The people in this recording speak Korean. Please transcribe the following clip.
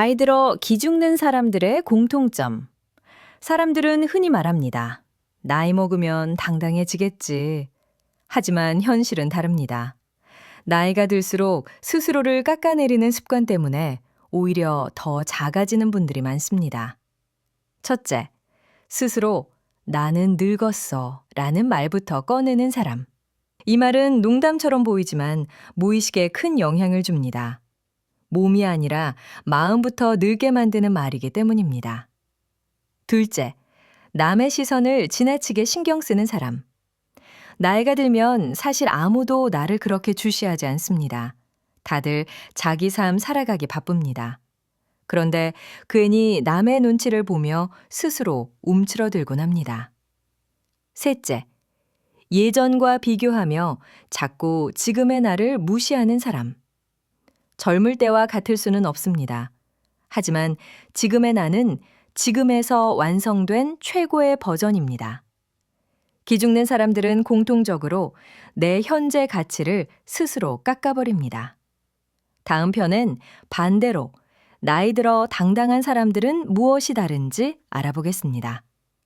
나이 들어 기죽는 사람들의 공통점. 사람들은 흔히 말합니다. 나이 먹으면 당당해지겠지. 하지만 현실은 다릅니다. 나이가 들수록 스스로를 깎아내리는 습관 때문에 오히려 더 작아지는 분들이 많습니다. 첫째, 스스로 나는 늙었어 라는 말부터 꺼내는 사람. 이 말은 농담처럼 보이지만 무의식에 큰 영향을 줍니다. 몸이 아니라 마음부터 늙게 만드는 말이기 때문입니다. 둘째, 남의 시선을 지나치게 신경 쓰는 사람. 나이가 들면 사실 아무도 나를 그렇게 주시하지 않습니다. 다들 자기 삶 살아가기 바쁩니다. 그런데 괜히 남의 눈치를 보며 스스로 움츠러들곤 합니다. 셋째, 예전과 비교하며 자꾸 지금의 나를 무시하는 사람. 젊을 때와 같을 수는 없습니다. 하지만 지금의 나는 지금에서 완성된 최고의 버전입니다. 기죽는 사람들은 공통적으로 내 현재 가치를 스스로 깎아버립니다. 다음 편엔 반대로 나이 들어 당당한 사람들은 무엇이 다른지 알아보겠습니다.